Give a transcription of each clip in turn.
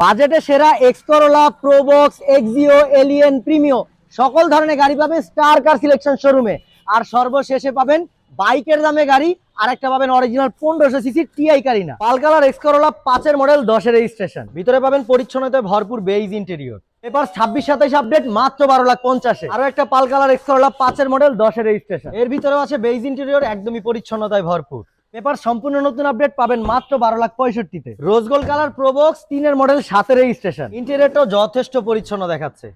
বাজেটে সেরা X Corolla Probox Axio Allion Premio সকল ধরনের গাড়ি পাবেন স্টার কার সিলেকশন শোরুমে আর সর্বশেষে পাবেন বাইকের দামে গাড়ি আর একটা পাবেন অরিজিনাল পনেরোশো CC TI Carina pearl colour X Corolla পাঁচের মডেল দশের রেজিস্ট্রেশন ভিতরে পাবেন পরিচ্ছন্নতায় ভরপুর বেইজ ইন্টেরিয়র এবার ছাব্বিশ, সাতাইশ আপডেট মাত্র বারো লাখ পঞ্চাশে। আরও একটা পালকালার এক্সকরোলা পাঁচের মডেল দশের রেজিস্ট্রেশন এর ভিতরেও আছে বেইজ ইন্টেরিয়র একদমই পরিচ্ছন্নতায় ভরপুর। পেপার সম্পূর্ণ নতুন আপডেট পাবেন মাত্র বারো লাখ পঁয়ষট্টিতে। রোজ গোল্ড কালার প্রোবক্স, তিনের মডেল সাতের রেজিস্ট্রেশন। ইন্টেরিয়রটাও যথেষ্ট পরিচ্ছন্ন দেখাচ্ছে।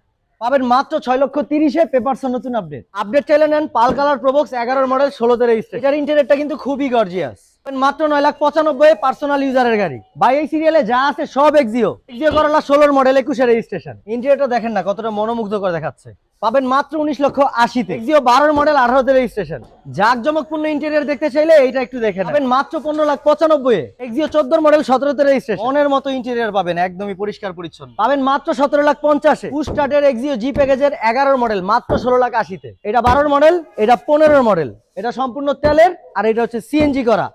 পাবেন মাত্র ছয় লক্ষ তিরিশে পেপারস নতুন আপডেট। আপডেট চাইলে নেন পাল কালার প্রোবক্স, এগারোর মডেল, ষোলোতে রেজিস্ট্রেশন। এটার ইন্টেরিয়রটা কিন্তু খুবই গর্জিয়াস মাত্র নয় লাখ পঁচানব্বই পার্সোনাল ইউজারের গাড়ি। বাই এই সিরিয়ালে যা আছে সব এক্সিও এক্সিও করলা ষোলোর মডেল, একুশে রেজিস্ট্রেশন। ইন্টেরিয়রটা দেখেন না, কতটা মনোমুগ্ধকর দেখাচ্ছে। পাবেন মাত্র উনিশ লক্ষ আশিতে। এক্সিও বারোর মডেল আঠারোতে রেজিস্ট্রেশন জাকজমকপূর্ণ ইন্টেরিয়র দেখতে চাইলে এইটা একটু দেখে। পাবেন মাত্র পনেরো লাখ পঁচানব্বই। এক্সিও চোদ্দোর মডেল সতেরোতে রেজিস্ট্রেশন মনের মতো ইন্টেরিয়ার পাবেন একদমই পরিষ্কার পরিচ্ছন্ন। পাবেন মাত্র সতেরো লাখ পঞ্চাশে। পুস্টার্টের এক্সিও জি প্যাকেজের এগারোর মডেল মাত্র ষোলো লাখ আশিতে। এটা বারোর মডেল এটা পনেরোর মডেল এটা সম্পূর্ণ তেলের আর এটা হচ্ছে সিএনজি করা।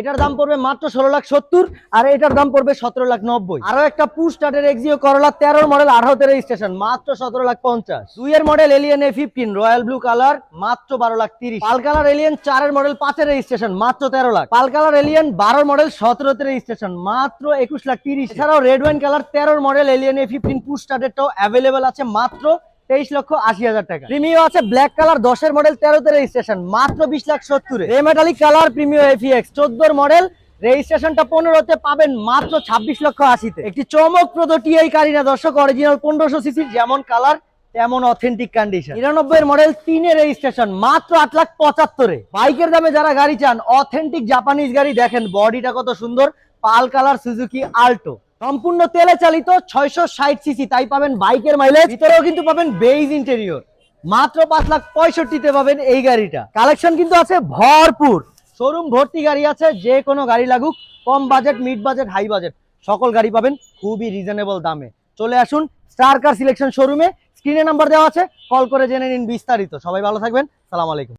এটার দাম পড়বে মাত্র ষোলো লাখ সত্তর, আর এটার দাম পড়বে সতেরো লাখ নব্বই। আরও একটা পুস্টার্টের এক্সিও করলা তেরোর মডেল আঠারোতে রেজিস্ট্রেশন মাত্র সতেরো লাখ পঞ্চাশ। দুইয়ের model Allion A fifteen royal blue colour মাত্র বারো লাখ তিরিশ। পাল কালার এলিয়ান চারের মডেল পাঁচের রেজিস্ট্রেশন মাত্র তেরো লাখ। পাল কালার এলিয়ান বারোর মডেল সতেরোতে রেজিস্ট্রেশন মাত্র একুশ লাখ তিরিশ। এছাড়াও রেড ওয়াইন কালার তেরোর মডেল এলিয়ান এ ফিফটিন পুস্টার্টেরটাও অ্যাভেলেবেল আছে, মাত্র তেইশ লক্ষ আশি হাজার টাকা। প্রিমিও আছে ব্ল্যাক কালার দশের মডেল তেরোতে রেজিস্ট্রেশন মাত্র বিশ lakh সত্তরে। Metallic colour Premio F EX চোদ্দোর মডেল রেজিস্ট্রেশনটা পনেরোতে পাবেন মাত্র ছাব্বিশ লক্ষ আশিতে। একটি চমকপ্রদ টিআই কারিনা, দর্শক অরিজিনাল পনেরোশো সিসির যেমন কালার তেমন অথেন্টিক কন্ডিশন নিরানব্বই মডেল তিনের রেজিস্ট্রেশন মাত্র আট লাখ পঁচাত্তরে। বাইকের দামে যারা গাড়ি চান অথেন্টিক জাপানিজ গাড়ি দেখেন, বডিটা কত সুন্দর, পাল কালার সুজুকি আল্টো সম্পূর্ণ তেলে চালিত ছয়শো ষাট সিসি, তাই পাবেন বাইকের মাইলেজ ভিতরেও কিন্তু পাবেন বেইজ ইন্টেরিয়র মাত্র পাঁচ লাখ পঁয়ষট্টিতে পাবেন এই গাড়িটা। কালেকশন কিন্তু আছে ভরপুর। শোরুম ভর্তি গাড়ি আছে, যে কোনো গাড়ি লাগুক, কম budget mid budget high budget সকল গাড়ি পাবেন খুবই রিজনেবল দামে। চলে আসুন স্টার কার সিলেকশন শোরুমে স্ক্রিনে নাম্বার দেওয়া আছে কল করে জেনে নিন বিস্তারিত। সবাই ভালো থাকবেন, সালাম আলাইকুম।